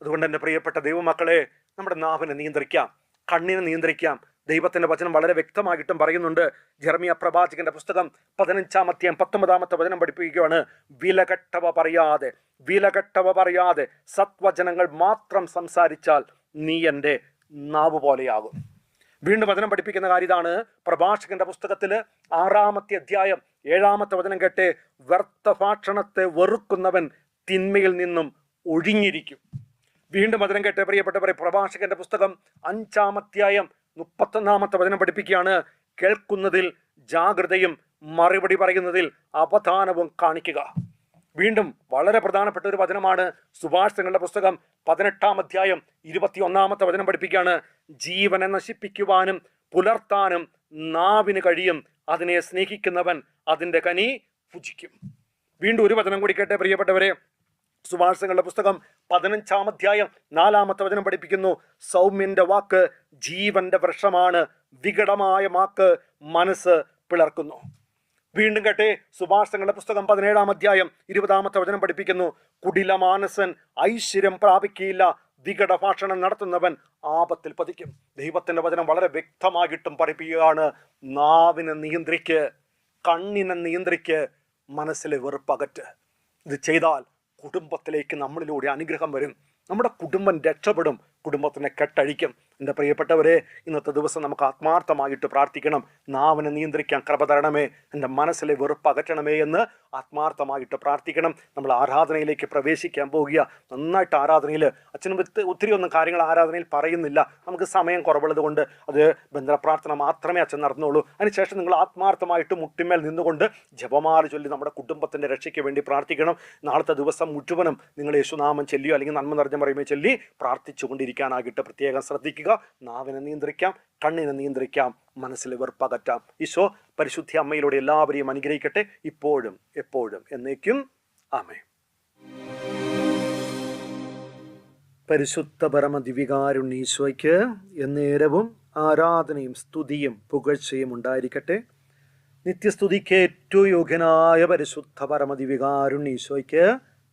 അതുകൊണ്ട് എന്റെ പ്രിയപ്പെട്ട ദൈവമക്കളെ നമ്മുടെ നാവിനെ നിയന്ത്രിക്കാം കണ്ണിനെ നിയന്ത്രിക്കാം ദൈവത്തിന്റെ വചനം വളരെ വ്യക്തമായിട്ടും പറയുന്നുണ്ട്. ജർമിയ പ്രവാചകന്റെ പുസ്തകം പതിനഞ്ചാമത്തെയും പത്തൊമ്പതാമത്തെ വചനം പഠിപ്പിക്കുകയാണ്. വിലകെട്ടവ പറയാതെ വിലകെട്ടവ പറയാതെ സത്വചനങ്ങൾ മാത്രം സംസാരിച്ചാൽ നീ എന്റെ നാവ് പോലെയാകും. വീണ്ടും വചനം പഠിപ്പിക്കുന്ന കാര്യം ഇതാണ്. പ്രഭാഷകന്റെ പുസ്തകത്തിൽ ആറാമത്തെ അധ്യായം ഏഴാമത്തെ വചനം കേട്ടെ വ്യർത്ഥ ഭാഷണത്തെ വെറുക്കുന്നവൻ തിന്മയിൽ നിന്നും ഒഴിഞ്ഞിരിക്കും. വീണ്ടും വചനം കേട്ടെ പ്രിയപ്പെട്ടവരെ പ്രഭാഷകന്റെ പുസ്തകം അഞ്ചാമധ്യായം മുപ്പത്തൊന്നാമത്തെ വചനം പഠിപ്പിക്കുകയാണ്. കേൾക്കുന്നതിൽ ജാഗ്രതയും മറുപടി പറയുന്നതിൽ അവധാനവും കാണിക്കുക. വീണ്ടും വളരെ പ്രധാനപ്പെട്ട ഒരു വചനമാണ്. സുഭാഷിതങ്ങളുടെ പുസ്തകം പതിനെട്ടാം അധ്യായം ഇരുപത്തിയൊന്നാമത്തെ വചനം പഠിപ്പിക്കുകയാണ്. ജീവനെ നശിപ്പിക്കുവാനും പുലർത്താനും നാവിന് കഴിയും. അതിനെ സ്നേഹിക്കുന്നവൻ അതിന്റെ കനി ഭുജിക്കും. വീണ്ടും ഒരു വചനം കൂടി കേട്ടെ പ്രിയപ്പെട്ടവരെ. സുഭാഷങ്ങളുടെ പുസ്തകം പതിനഞ്ചാം അധ്യായം നാലാമത്തെ വചനം പഠിപ്പിക്കുന്നു. സൗമ്യന്റെ വാക്ക് ജീവന്റെ വൃക്ഷമാണ് വികടമായ വാക്ക് മനസ്സ് പിളർക്കുന്നു. വീണ്ടും കേട്ടെ സുഭാഷങ്ങളുടെ പുസ്തകം പതിനേഴാം അധ്യായം ഇരുപതാമത്തെ വചനം പഠിപ്പിക്കുന്നു. കുടില മാനസൻ ഐശ്വര്യം പ്രാപിക്കുകയില്ല വികട ഭാഷണം നടത്തുന്നവൻ ആപത്തിൽ പതിക്കും. ദൈവത്തിന്റെ വചനം വളരെ വ്യക്തമായിട്ടും പഠിപ്പിക്കുകയാണ് നാവിനെ നിയന്ത്രിക്ക് കണ്ണിനെ നിയന്ത്രിക്ക് മനസ്സിലെ വെറുപ്പകറ്റ്. ഇത് ചെയ്താൽ കുടുംബത്തിലേക്ക് നമ്മളിലൂടെ അനുഗ്രഹം വരും. നമ്മുടെ കുടുംബം രക്ഷപ്പെടും. കുടുംബത്തിനെ കെട്ടഴിക്കും. എന്റെ പ്രിയപ്പെട്ടവരെ ഇന്നത്തെ ദിവസം നമുക്ക് ആത്മാർത്ഥമായിട്ട് പ്രാർത്ഥിക്കണം. നാവിനെ നിയന്ത്രിക്കാൻ കൃപ തരണമേ എന്റെ മനസ്സിലെ വെറുപ്പ് അകറ്റണമേ എന്ന് ആത്മാർത്ഥമായിട്ട് പ്രാർത്ഥിക്കണം. നമ്മൾ ആരാധനയിലേക്ക് പ്രവേശിക്കാൻ പോകുക. നന്നായിട്ട് ആരാധനയിൽ അച്ഛനും ഒത്തി- ഒത്തിരി ഒന്നും കാര്യങ്ങൾ ആരാധനയിൽ പറയുന്നില്ല. നമുക്ക് സമയം കുറവുള്ളത് കൊണ്ട് അത് ബന്ധപ്രാർത്ഥന മാത്രമേ അച്ഛൻ നടന്നുള്ളൂ. അതിനുശേഷം നിങ്ങൾ ആത്മാർത്ഥമായിട്ട് മുട്ടിമേൽ നിന്നുകൊണ്ട് ജപമാല ചൊല്ലി നമ്മുടെ കുടുംബത്തിന്റെ രക്ഷയ്ക്ക് വേണ്ടി പ്രാർത്ഥിക്കണം. നാളത്തെ ദിവസം മുഴുവനും നിങ്ങൾ യേശുനാമം ചൊല്ലിയോ അല്ലെങ്കിൽ നന്മ നിറഞ്ഞ പറയുമ്പോൾ ചൊല്ലി പ്രാർത്ഥിച്ചു കൊണ്ടിരിക്കാനായിട്ട് പ്രത്യേകം ശ്രദ്ധിക്കുക. നാവിനെ നിയന്ത്രിക്കാം കണ്ണിനെ നിയന്ത്രിക്കാം മനസ്സിൽ വെറുപ്പകറ്റാം. ഈശോ പരിശുദ്ധി അമ്മയിലൂടെ എല്ലാവരെയും അനുഗ്രഹിക്കട്ടെ. ഇപ്പോഴും എപ്പോഴും എന്നേക്കും. ആമേ പരിശുദ്ധ പരമ ദിവികാരുണ്ണീശോയ്ക്ക് എന്നേരവും ആരാധനയും സ്തുതിയും പുകഴ്ചയും ഉണ്ടായിരിക്കട്ടെ. നിത്യസ്തുതിക്ക് ഏറ്റവും യോഗ്യനായ പരിശുദ്ധ പരമതി ദിവികാരുണ്ണീശോയ്ക്ക്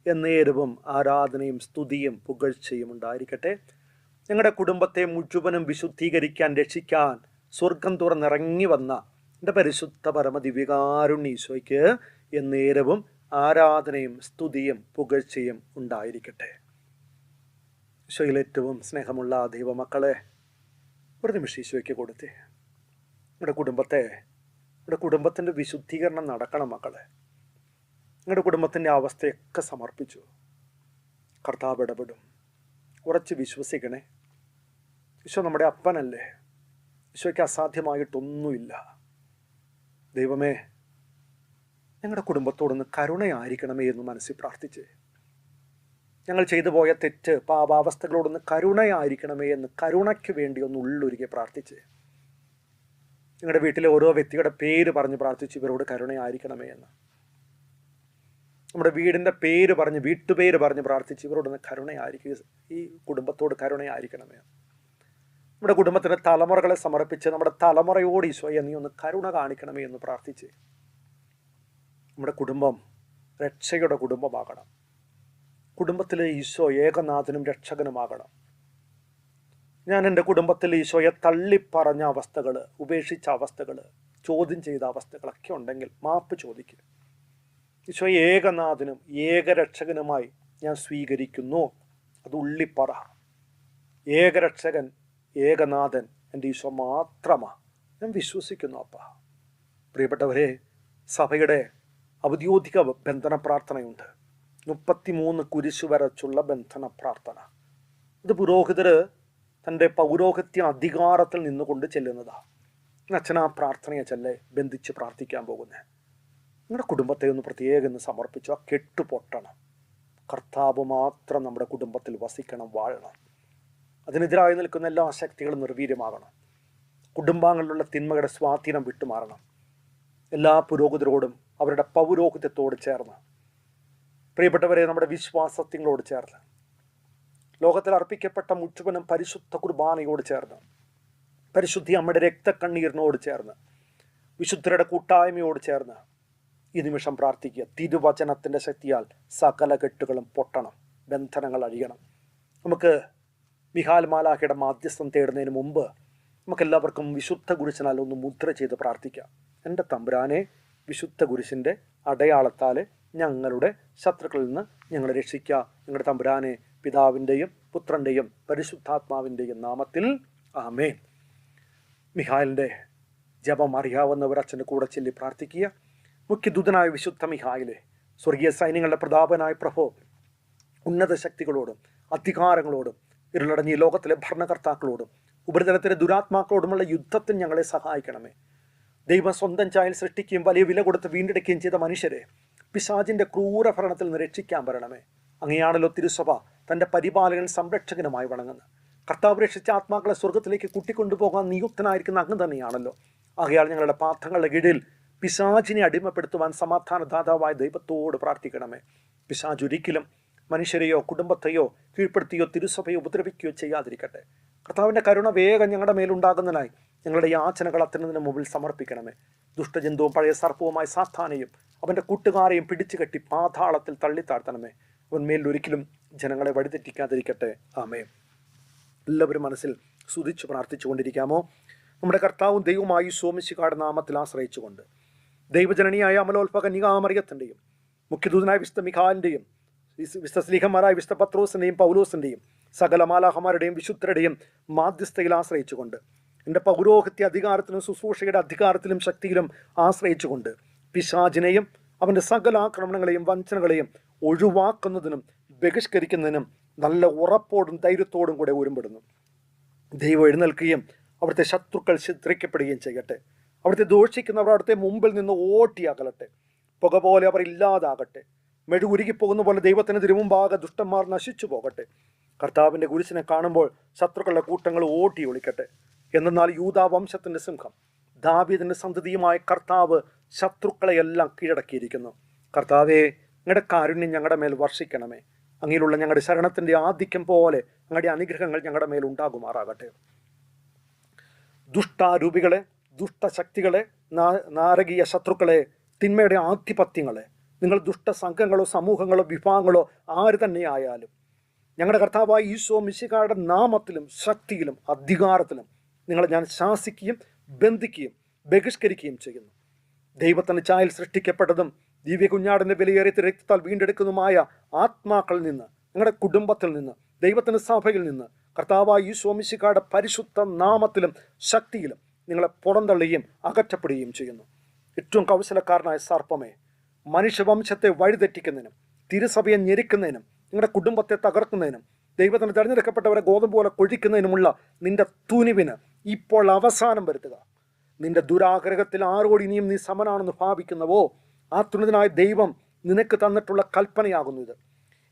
എന്നേരവും ആരാധനയും സ്തുതിയും പുകഴ്ചയും ഉണ്ടായിരിക്കട്ടെ. ഞങ്ങളുടെ കുടുംബത്തെ മുഴുവനും വിശുദ്ധീകരിക്കാൻ രക്ഷിക്കാൻ സ്വർഗം തുറന്നിറങ്ങി വന്ന എന്റെ പരിശുദ്ധ പരമദിവികാരുണ്യ ഈശോയ്ക്ക് എന്നേരവും ആരാധനയും സ്തുതിയും പുകഴ്ചയും ഉണ്ടായിരിക്കട്ടെ. ഈശോയിൽ ഏറ്റവും സ്നേഹമുള്ള ദൈവമക്കളെ ഒരു നിമിഷം ഈശോയ്ക്ക് കൊടുത്തേ. നിങ്ങളുടെ കുടുംബത്തെ നിങ്ങളുടെ കുടുംബത്തിന്റെ വിശുദ്ധീകരണം നടക്കണം മക്കളെ. നിങ്ങളുടെ കുടുംബത്തിന്റെ അവസ്ഥയൊക്കെ സമർപ്പിച്ചു. കർത്താവ് ഇടപെടും. ഉറച്ച് വിശ്വസിക്കണേ. ഈശോ നമ്മുടെ അപ്പനല്ലേ? ഈശോയ്ക്ക് അസാധ്യമായിട്ടൊന്നുമില്ല. ദൈവമേ ഞങ്ങളുടെ കുടുംബത്തോടൊന്ന് കരുണയായിരിക്കണമേ എന്ന് മനസ്സിൽ പ്രാർത്ഥിച്ച്. ഞങ്ങൾ ചെയ്തു പോയ തെറ്റ് പാപാവസ്ഥകളോടൊന്ന് കരുണയായിരിക്കണമേ എന്ന് കരുണയ്ക്ക് വേണ്ടി ഒന്ന് ഉള്ളൊരുക്കി പ്രാർത്ഥിച്ച്. നിങ്ങളുടെ വീട്ടിലെ ഓരോ വ്യക്തിയുടെ പേര് പറഞ്ഞ് പ്രാർത്ഥിച്ച് ഇവരോട് കരുണയായിരിക്കണമേ എന്ന്. നമ്മുടെ വീടിന്റെ പേര് പറഞ്ഞ് വീട്ടുപേര് പറഞ്ഞ് പ്രാർത്ഥിച്ച് ഇവരോടൊന്ന് കരുണയായിരിക്കുക ഈ കുടുംബത്തോട് കരുണയായിരിക്കണമേ നമ്മുടെ കുടുംബത്തിന്റെ തലമുറകളെ സമർപ്പിച്ച് നമ്മുടെ തലമുറയോട് ഈശോയെ നീ ഒന്ന് കരുണ കാണിക്കണമേ എന്ന് പ്രാർത്ഥിച്ച് നമ്മുടെ കുടുംബം രക്ഷയുടെ കുടുംബമാകണം. കുടുംബത്തിലെ ഈശോ ഏകനാഥനും രക്ഷകനുമാകണം. ഞാൻ എന്റെ കുടുംബത്തിൽ ഈശോയെ തള്ളിപ്പറഞ്ഞ അവസ്ഥകൾ ഉപേക്ഷിച്ച അവസ്ഥകൾ ചോദ്യം ചെയ്ത അവസ്ഥകളൊക്കെ ഉണ്ടെങ്കിൽ മാപ്പ് ചോദിക്കുക ഈശോ ഏകനാഥനും ഏകരക്ഷകനുമായി ഞാൻ സ്വീകരിക്കുന്നു. അത് ഉള്ളിപ്പറ. ഏകരക്ഷകൻ ഏകനാഥൻ എന്റെ ഈശോ മാത്രമാണ് ഞാൻ വിശ്വസിക്കുന്നു അപ്പ. പ്രിയപ്പെട്ടവരെ സഭയുടെ ഔദ്യോഗിക ബന്ധന പ്രാർത്ഥനയുണ്ട് മുപ്പത്തിമൂന്ന് കുരിശു വരച്ചുള്ള ബന്ധന പ്രാർത്ഥന ഇത് പുരോഹിതർ തന്റെ പൗരോഹിത്യ അധികാരത്തിൽ നിന്നുകൊണ്ട് ചെല്ലുന്നതാണ് അച്ഛന പ്രാർത്ഥനയെ ചെല്ലെ ബന്ധിച്ച് പ്രാർത്ഥിക്കാൻ പോകുന്നത് നിങ്ങളുടെ കുടുംബത്തെ ഒന്ന് പ്രത്യേകം ഒന്ന് സമർപ്പിച്ചു ആ കെട്ടുപൊട്ടണം. കർത്താവ് മാത്രം നമ്മുടെ കുടുംബത്തിൽ വസിക്കണം വാഴണം. അതിനെതിരായി നിൽക്കുന്ന എല്ലാ ശക്തികളും നിർവീര്യമാകണം. കുടുംബാംഗങ്ങളിലുള്ള തിന്മകളുടെ സ്വാധീനം വിട്ടുമാറണം. എല്ലാ പുരോഹിതരോടും അവരുടെ പൗരോഹിത്യത്തോട് ചേർന്ന്. പ്രിയപ്പെട്ടവരെ നമ്മുടെ വിശ്വാസത്തിങ്ങളോട് ചേർന്ന്. ലോകത്തിൽ അർപ്പിക്കപ്പെട്ട മുഴുവനും പരിശുദ്ധ കുർബാനയോട് ചേർന്ന്. പരിശുദ്ധി അമ്മയുടെ രക്തക്കണ്ണീരിനോട് ചേർന്ന്. വിശുദ്ധരുടെ കൂട്ടായ്മയോട് ചേർന്ന്. ഈ നിമിഷം പ്രാർത്ഥിക്കുക. തിരുവചനത്തിന്റെ ശക്തിയാൽ സകല കെട്ടുകളും പൊട്ടണം. ബന്ധനങ്ങൾ അഴിയണം. നമുക്ക് മിഹാൽ മാലാഖയുടെ മാധ്യസ്ഥം തേടുന്നതിന് മുമ്പ് നമുക്കെല്ലാവർക്കും വിശുദ്ധ കുരിശനാൽ ഒന്ന് മുദ്ര ചെയ്ത് പ്രാർത്ഥിക്കാം. എന്റെ തമ്പുരാനെ വിശുദ്ധ കുരിശിന്റെ അടയാളത്താൽ ഞങ്ങളുടെ ശത്രുക്കളിൽ നിന്ന് ഞങ്ങളെ രക്ഷിക്കുക. ഞങ്ങളുടെ തമ്പുരാനെ പിതാവിന്റെയും പുത്രന്റെയും പരിശുദ്ധാത്മാവിന്റെയും നാമത്തിൽ ആമേൻ. മിഹാലിന്റെ ജപം അറിയാവുന്നവർ അച്ഛന്റെ കൂടെ ചൊല്ലി പ്രാർത്ഥിക്കുക. മുഖ്യദൂതനായ വിശുദ്ധ മിഹായിലെ സ്വർഗീയ സൈന്യങ്ങളുടെ പ്രതാപനായ പ്രഭോ ഉന്നത ശക്തികളോടും അധികാരങ്ങളോടും ഇരുളടങ്ങിയ ലോകത്തിലെ ഭരണകർത്താക്കളോടും ഉപരിതലത്തിലെ ദുരാത്മാക്കളോടുമുള്ള യുദ്ധത്തിൽ ഞങ്ങളെ സഹായിക്കണമേ. ദൈവം സ്വന്തം ചായൽ സൃഷ്ടിക്കുകയും വലിയ വില കൊടുത്ത് വീണ്ടെടുക്കുകയും ചെയ്ത മനുഷ്യരെ പിശാജിന്റെ ക്രൂര ഭരണത്തിൽ നിന്ന് രക്ഷിക്കാൻ വരണമേ. അങ്ങനെയാണല്ലോ തിരുസഭ തന്റെ പരിപാലകൻ സംരക്ഷകനുമായി വണങ്ങുന്നത്. കർത്താവ് രക്ഷിച്ച ആത്മാക്കളെ സ്വർഗത്തിലേക്ക് കൂട്ടിക്കൊണ്ടുപോകാൻ നിയുക്തനായിരിക്കുന്ന അങ്ങ് തന്നെയാണല്ലോ. ആകയാൽ ഞങ്ങളുടെ പാത്രങ്ങളുടെ കീഴിൽ പിശാചിനെ അടിമപ്പെടുത്തുവാൻ സമാധാനദാതാവായ ദൈവത്തോട് പ്രാർത്ഥിക്കണമേ. പിശാജ് ഒരിക്കലും മനുഷ്യരെയോ കുടുംബത്തെയോ കീഴ്പ്പെടുത്തിയോ തിരുസഭയോ ഉപദ്രവിക്കുകയോ ചെയ്യാതിരിക്കട്ടെ. കർത്താവിന്റെ കരുണ വേഗം ഞങ്ങളുടെ മേലുണ്ടാകുന്നതിനായി ഞങ്ങളുടെ യാചനകൾ അത്തനതിന് മുമ്പിൽ സമർപ്പിക്കണമേ. ദുഷ്ടജന്തുവും പഴയ സർപ്പവുമായ സാത്താനെയും അവന്റെ കൂട്ടുകാരെയും പിടിച്ചു കെട്ടി പാതാളത്തിൽ തള്ളിത്താഴ്ത്തണമേ. അവൻ മേലൊരിക്കലും ജനങ്ങളെ വഴിതെറ്റിക്കാതിരിക്കട്ടെ. ആമേ എല്ലാവരും മനസ്സിൽ സ്തുതിച്ചു പ്രാർത്ഥിച്ചുകൊണ്ടിരിക്കാമോ? നമ്മുടെ കർത്താവും ദൈവമായി സോമിശിക്കാട് നാമത്തിൽ ആശ്രയിച്ചുകൊണ്ട് ദൈവജനനിയായ അമലോത്ഭക നികാമറിയത്തിന്റെയും മുഖ്യദൂതനായ വിശുദ്ധ മിഖാലിന്റെയും വിശുദ്ധ സ്ലീഹന്മാരായ വിശുദ്ധ പത്രോസിന്റെയും പൗലോസിന്റെയും സകല മാലാഹമാരുടെയും വിശുദ്ധരുടെയും മാധ്യസ്ഥയിൽ ആശ്രയിച്ചുകൊണ്ട് എന്റെ പൗരോഹിത്യ അധികാരത്തിലും ശുശ്രൂഷയുടെ അധികാരത്തിലും ശക്തിയിലും ആശ്രയിച്ചുകൊണ്ട് പിശാചിനെയും അവന്റെ സകല ആക്രമണങ്ങളെയും വഞ്ചനകളെയും ഒഴിവാക്കുന്നതിനും ബഹിഷ്കരിക്കുന്നതിനും നല്ല ഉറപ്പോടും ധൈര്യത്തോടും കൂടെ ഒരുമ്പെടുന്നു. ദൈവം എഴുന്നേൽക്കുകയും അവിടുത്തെ ശത്രുക്കൾ ചിത്രിക്കപ്പെടുകയും ചെയ്യട്ടെ. അവിടുത്തെ ദോഷിക്കുന്നവർ അവിടുത്തെ മുമ്പിൽ നിന്ന് ഓട്ടിയാകലട്ടെ. പുക പോലെ അവർ ഇല്ലാതാകട്ടെ. മെഴുകുരുകിപ്പോകുന്ന പോലെ ദൈവത്തിന് തിരുമുമ്പാകെ ദുഷ്ടന്മാർ നശിച്ചു പോകട്ടെ. കർത്താവിന്റെ കുരിശിനെ കാണുമ്പോൾ ശത്രുക്കളുടെ കൂട്ടങ്ങൾ ഓട്ടി ഒളിക്കട്ടെ. എന്നാൽ യൂതാവംശത്തിന്റെ സിംഹം ദാവീദിന്റെ സന്തതിയുമായ കർത്താവ് ശത്രുക്കളെയെല്ലാം കീഴടക്കിയിരിക്കുന്നു. കർത്താവെ ഞങ്ങളുടെ കാരുണ്യം ഞങ്ങളുടെ മേൽ വർഷിക്കണമേ. അങ്ങിലുള്ള ഞങ്ങളുടെ ശരണത്തിന്റെ ആധിക്യം പോലെ ഞങ്ങളുടെ അനുഗ്രഹങ്ങൾ ഞങ്ങളുടെ മേൽ ഉണ്ടാകുമാറാകട്ടെ. ദുഷ്ടാരൂപികളെ ദുഷ്ടശക്തികളെ നാരകീയ ശത്രുക്കളെ തിന്മയുടെ ആധിപത്യങ്ങളെ നിങ്ങൾ ദുഷ്ടസംഘങ്ങളോ സമൂഹങ്ങളോ വിഭാഗങ്ങളോ ആര് തന്നെ ആയാലും ഞങ്ങളുടെ കർത്താവായ ഈശോ മിശികാരുടെ നാമത്തിലും ശക്തിയിലും അധികാരത്തിലും നിങ്ങളെ ഞാൻ ശാസിക്കുകയും ബന്ധിക്കുകയും ബഹിഷ്കരിക്കുകയും ചെയ്യുന്നു. ദൈവത്തിന് ചായൽ സൃഷ്ടിക്കപ്പെട്ടതും ദിവ്യ കുഞ്ഞാടിന്റെ വിലയേറിയ രക്തത്താൽ വീണ്ടെടുക്കുന്നതുമായ ആത്മാക്കളിൽ നിന്ന് നിങ്ങളുടെ കുടുംബത്തിൽ നിന്ന് ദൈവത്തിന്റെ സഭയിൽ നിന്ന് കർത്താവായ ഈശോ സ്വാമിശിക്കാരുടെ പരിശുദ്ധ നാമത്തിലും ശക്തിയിലും നിങ്ങളെ പുറന്തള്ളുകയും അകറ്റപ്പെടുകയും ചെയ്യുന്നു. ഏറ്റവും കൗശലക്കാരനായ സർപ്പമേ മനുഷ്യവംശത്തെ വഴിതെറ്റിക്കുന്നതിനും തിരുസഭയെ ഞെരുക്കുന്നതിനും നിങ്ങളുടെ കുടുംബത്തെ തകർക്കുന്നതിനും ദൈവത്തിന് തിരഞ്ഞെടുക്കപ്പെട്ടവരെ ഗോതമ്പ് പോലെ കൊഴിക്കുന്നതിനുമുള്ള നിന്റെ തുനിവിന് ഇപ്പോൾ അവസാനം വരുത്തുക. നിന്റെ ദുരാഗ്രഹത്തിൽ ആരോട് ഇനിയും നീ സമനാണെന്ന് ഭാവിക്കുന്നവോ ആ തുണിതനായ ദൈവം നിനക്ക് തന്നിട്ടുള്ള കൽപ്പനയാകുന്നു ഇത്.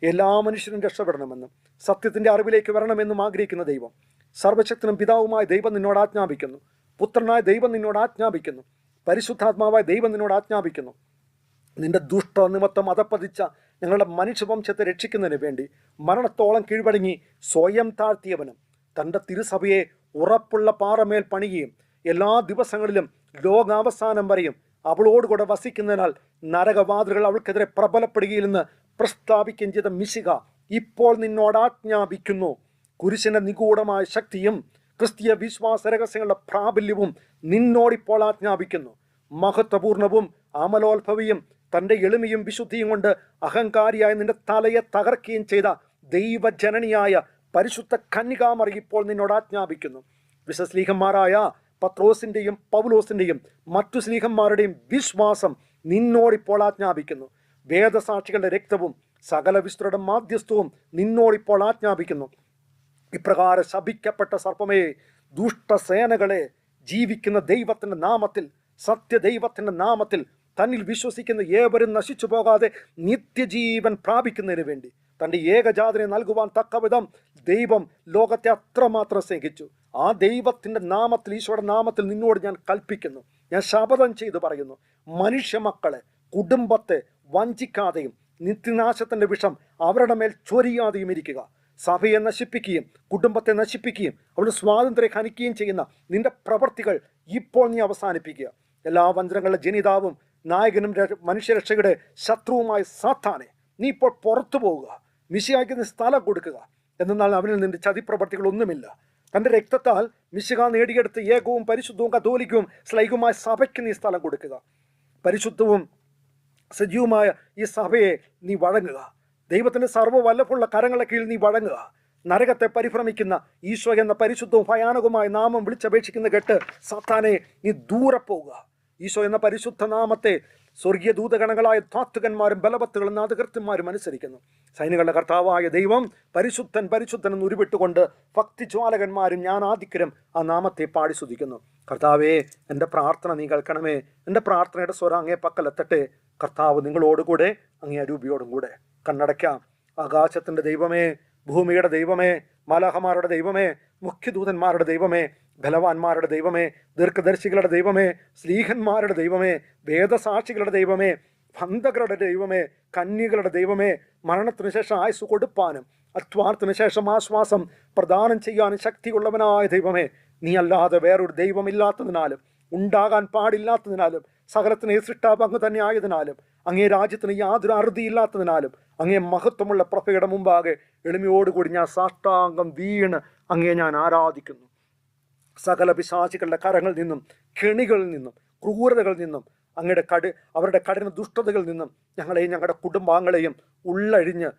എല്ലാ മനുഷ്യരും രക്ഷപ്പെടണമെന്നും സത്യത്തിന്റെ അറിവിലേക്ക് വരണമെന്നും ആഗ്രഹിക്കുന്ന ദൈവം സർവശക്തനും പിതാവുമായ ദൈവം നിന്നോട് ആജ്ഞാപിക്കുന്നു. പുത്രനായ ദൈവം നിന്നോട് ആജ്ഞാപിക്കുന്നു. പരിശുദ്ധാത്മാവായ ദൈവം നിന്നോട് ആജ്ഞാപിക്കുന്നു. നിന്റെ ദുഷ്ട നിമിത്തം അതപ്പതിച്ച ഞങ്ങളുടെ മനുഷ്യവംശത്തെ രക്ഷിക്കുന്നതിന് വേണ്ടി മരണത്തോളം കീഴ്പടങ്ങി സ്വയം താഴ്ത്തിയവനും തന്റെ തിരുസഭയെ ഉറപ്പുള്ള പാറമേൽ പണിയുകയും എല്ലാ ദിവസങ്ങളിലും ലോകാവസാനം വരെയും അവളോടുകൂടെ വസിക്കുന്നതിനാൽ നരകവാതിലുകൾ അവൾക്കെതിരെ പ്രബലപ്പെടുകയില്ലെന്ന് പ്രസ്താവിക്കുകയും ചെയ്ത മിശിക ഇപ്പോൾ നിന്നോട് ആജ്ഞാപിക്കുന്നു. കുരിശിന്റെ നിഗൂഢമായ ശക്തിയും ക്രിസ്തീയ വിശ്വാസ രഹസ്യങ്ങളുടെ പ്രാബല്യവും നിന്നോടിപ്പോൾ ആജ്ഞാപിക്കുന്നു. മഹത്വപൂർണവും അമലോത്ഭവിയും തന്റെ എളിമയും വിശുദ്ധിയും കൊണ്ട് അഹങ്കാരിയായ നിന്റെ തലയെ തകർക്കുകയും ചെയ്ത ദൈവജനനിയായ പരിശുദ്ധ കന്യകാമറി ഇപ്പോൾ നിന്നോട് ആജ്ഞാപിക്കുന്നു. വിശ്വസ്ലീഹന്മാരായ പത്രോസിന്റെയും പൗലോസിന്റെയും മറ്റു സ്ലീഹന്മാരുടെയും വിശ്വാസം നിന്നോടിപ്പോൾ ആജ്ഞാപിക്കുന്നു. വേദസാക്ഷികളുടെ രക്തവും സകല വിശ്വരുടെ മാധ്യസ്ഥവും നിന്നോടിപ്പോൾ ആജ്ഞാപിക്കുന്നു. ഇപ്രകാരം ശപിക്കപ്പെട്ട സർപ്പമേ ദുഷ്ടസേനകളെ ജീവിക്കുന്ന ദൈവത്തിന്റെ നാമത്തിൽ സത്യദൈവത്തിന്റെ നാമത്തിൽ തന്നിൽ വിശ്വസിക്കുന്ന ഏവരും നശിച്ചു പോകാതെ നിത്യജീവൻ പ്രാപിക്കുന്നതിന് വേണ്ടി തന്റെ ഏകജാതനെ നൽകുവാൻ തക്കവിധം ദൈവം ലോകത്തെ അത്രമാത്രം സ്നേഹിച്ചു. ആ ദൈവത്തിന്റെ നാമത്തിൽ ഈശോയുടെ നാമത്തിൽ നിന്നോട് ഞാൻ കൽപ്പിക്കുന്നു. ഞാൻ ശപഥം ചെയ്തു പറയുന്നു മനുഷ്യ മക്കളെ കുടുംബത്തെ വഞ്ചിക്കാതെയും നിത്യനാശത്തിന്റെ വിഷം അവരുടെ മേൽ ചൊരിയാതെയും ഇരിക്കുക. സഭയെ നശിപ്പിക്കുകയും കുടുംബത്തെ നശിപ്പിക്കുകയും അവരുടെ സ്വാതന്ത്ര്യം ഹനിക്കുകയും ചെയ്യുന്ന നിന്റെ പ്രവർത്തികൾ ഇപ്പോൾ നീ അവസാനിപ്പിക്കുക. എല്ലാ വഞ്ചനങ്ങളുടെ ജനിതാവും നായകനും മനുഷ്യരക്ഷയുടെ ശത്രുവുമായ സാത്താനെ നീ ഇപ്പോൾ പുറത്തു പോവുക മിശിയായ്ക്ക് നീ സ്ഥലം കൊടുക്കുക. എന്നാൽ അവനിൽ നിന്റെ ചതിപ്രവർത്തികളൊന്നുമില്ല തന്റെ രക്തത്താൽ മിശിക നേടിയെടുത്ത് ഏകവും പരിശുദ്ധവും കത്തോലിക്കവും സ്ലൈകുമായ സഭയ്ക്ക് നീ സ്ഥലം കൊടുക്കുക. പരിശുദ്ധവും സജീവമായ ഈ സഭയെ നീ വഴങ്ങുക. ദൈവത്തിന്റെ സർവവല്ലഭുള്ള കരങ്ങളെ കീഴിൽ നീ വഴങ്ങുക. നരകത്തെ പരിഭ്രമിക്കുന്ന ഈശോ എന്ന പരിശുദ്ധവും ഭയാനകവുമായ നാമം വിളിച്ചപേക്ഷിക്കുന്ന കെട്ട് സാത്താനെ നീ ദൂരെ പോവുക. ഈശോ എന്ന പരിശുദ്ധ നാമത്തെ സ്വർഗീയ ദൂതഗണങ്ങളായ ധാത്തുകന്മാരും ബലവത്തുകളും നാദകൃത്യന്മാരും അനുസരിക്കുന്നു. സൈനികളുടെ കർത്താവായ ദൈവം പരിശുദ്ധൻ പരിശുദ്ധൻ എന്ന് ഉരുവിട്ടുകൊണ്ട് ഭക്തിജ്വാലകന്മാരും ഞാൻ ആദിക്കരും ആ നാമത്തെ പാടി സ്തുതിക്കുന്നു. കർത്താവേ എന്റെ പ്രാർത്ഥന നീ കേൾക്കണമേ. എന്റെ പ്രാർത്ഥനയുടെ സ്വരം അങ്ങേ പക്കലെത്തട്ടെ കർത്താവ് നിങ്ങളോടുകൂടെ അങ്ങേ അരൂപിയോടും കൂടെ. കണ്ണടയ്ക്കാം. ആകാശത്തിന്റെ ദൈവമേ ഭൂമിയുടെ ദൈവമേ മലഹമാരുടെ ദൈവമേ മുഖ്യദൂതന്മാരുടെ ദൈവമേ ബലവാന്മാരുടെ ദൈവമേ ദീർഘദർശികളുടെ ദൈവമേ സ്ലീഹന്മാരുടെ ദൈവമേ വേദസാക്ഷികളുടെ ദൈവമേ ഭന്തകളുടെ ദൈവമേ കന്യകളുടെ ദൈവമേ മരണത്തിന് ശേഷം ആയുസ് കൊടുപ്പാനും അധ്വാനത്തിനു ശേഷം ആശ്വാസം പ്രദാനം ചെയ്യാനും ശക്തിയുള്ളവനായ ദൈവമേ നീ അല്ലാതെ വേറൊരു ദൈവമില്ലാത്തതിനാലും ഉണ്ടാകാൻ പാടില്ലാത്തതിനാലും സകലത്തിന് സൃഷ്ടാവ് അങ്ങ് തന്നെ ആയതിനാലും അങ്ങേ രാജ്യത്തിന് യാതൊരു അറുതിയില്ലാത്തതിനാലും അങ്ങേ മഹത്വമുള്ള പ്രഭയുടെ മുമ്പാകെ എളിമയോടുകൂടി ഞാൻ സാഷ്ടാംഗം വീണ് അങ്ങേ ഞാൻ ആരാധിക്കുന്നു. സകല പിശാചികളുടെ കരങ്ങളിൽ നിന്നും കെണികളിൽ നിന്നും ക്രൂരതകളിൽ നിന്നും അങ്ങയുടെ കടി അവരുടെ കഠിന ദുഷ്ടതകളിൽ നിന്നും ഞങ്ങളെയും ഞങ്ങളുടെ കുടുംബാംഗങ്ങളെയും ഉള്ളഴിഞ്ഞ്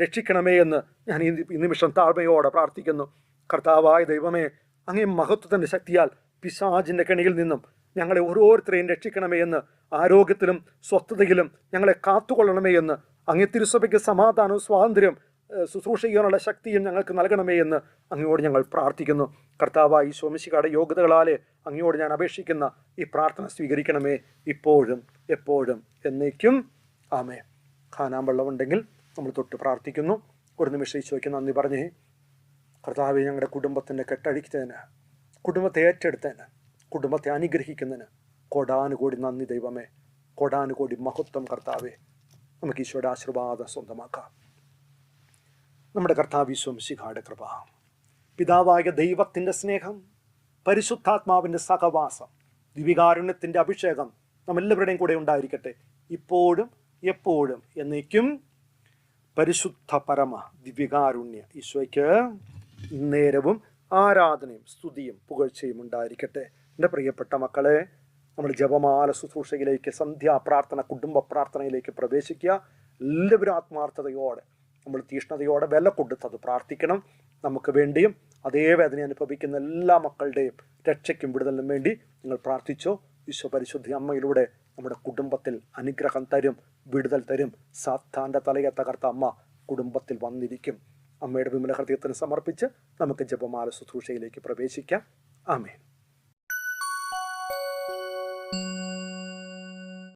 രക്ഷിക്കണമേ എന്ന് ഞാൻ ഈ നിമിഷം താഴ്മയോടെ പ്രാർത്ഥിക്കുന്നു. കർത്താവായ ദൈവമേ അങ്ങേ മഹത്വത്തിന്റെ ശക്തിയാൽ പിശാചിന്റെ കെണിയിൽ നിന്നും ഞങ്ങളെ ഓരോരുത്തരെയും രക്ഷിക്കണമേ എന്ന് ആരോഗ്യത്തിലും സ്വസ്ഥതയിലും ഞങ്ങളെ കാത്തുകൊള്ളണമേ എന്ന് അങ്ങേ തിരുസഭയ്ക്ക് സമാധാനവും സ്വാതന്ത്ര്യം ശുശ്രൂഷ ചെയ്യാനുള്ള ശക്തിയും ഞങ്ങൾക്ക് നൽകണമേ എന്ന് അങ്ങയോട് ഞങ്ങൾ പ്രാർത്ഥിക്കുന്നു. കർത്താവായി സ്വാമിശികാടെ യോഗ്യതകളാലെ അങ്ങയോട് ഞാൻ അപേക്ഷിക്കുന്ന ഈ പ്രാർത്ഥന സ്വീകരിക്കണമേ ഇപ്പോഴും എപ്പോഴും എന്നേക്കും. ആമേ ഖാനാൻ വെള്ളമുണ്ടെങ്കിൽ നമ്മൾ തൊട്ട് പ്രാർത്ഥിക്കുന്നു. ഒരു നിമിഷം ഈശോയ്ക്ക് നന്ദി പറഞ്ഞേ കർത്താവ് ഞങ്ങളുടെ കുടുംബത്തിന്റെ കെട്ടഴിക്കുന്നതിന് കുടുംബത്തെ ഏറ്റെടുത്തതിന് കുടുംബത്തെ അനുഗ്രഹിക്കുന്നതിന് കോടാനുകോടി നന്ദി ദൈവമേ. കോടാനുകോടി മഹത്വം കർത്താവേ. നമുക്ക് ഈശോയുടെ ആശീർവാദം സ്വന്തമാക്കാം. നമ്മുടെ കർത്താവിശ്വം ശിഖായുടെ കൃപ. പിതാവായ ദൈവത്തിന്റെ സ്നേഹം പരിശുദ്ധാത്മാവിന്റെ സഹവാസം ദിവികാരുണ്യത്തിന്റെ അഭിഷേകം നമ്മെല്ലാവരുടെയും കൂടെ ഉണ്ടായിരിക്കട്ടെ. ഇപ്പോഴും എപ്പോഴും എന്നേക്കും പരിശുദ്ധ പരമ ദിവ്യകാരുണ്യ ഈശോയ്ക്ക് നേരവും ആരാധനയും സ്തുതിയും പുകഴ്ചയും ഉണ്ടായിരിക്കട്ടെ. എന്റെ പ്രിയപ്പെട്ട മക്കളെ നമ്മൾ ജപമാല ശുശ്രൂഷയിലേക്ക് സന്ധ്യാ പ്രാർത്ഥന കുടുംബ പ്രാർത്ഥനയിലേക്ക് പ്രവേശിക്കുക. എല്ലാവരും ആത്മാർത്ഥതയോടെ നമ്മൾ തീഷ്ണതയോടെ വില കൊടുത്തത് പ്രാർത്ഥിക്കണം. നമുക്ക് വേണ്ടിയും അതേ വേദന അനുഭവിക്കുന്ന എല്ലാ മക്കളുടെയും രക്ഷയ്ക്കും വിടുതലിനും വേണ്ടി നിങ്ങൾ പ്രാർത്ഥിച്ചോ. ഈശോ പരിശുദ്ധി അമ്മയിലൂടെ നമ്മുടെ കുടുംബത്തിൽ അനുഗ്രഹം തരും വിടുതൽ തരും. സാത്താന്റെ തലയെ തകർത്ത അമ്മ കുടുംബത്തിൽ വന്നിരിക്കും. അമ്മയുടെ വിമല ഹൃദയത്തിന് സമർപ്പിച്ച് നമുക്ക് ജപമാല ശുശ്രൂഷയിലേക്ക് പ്രവേശിക്കാം. ആമേൻ.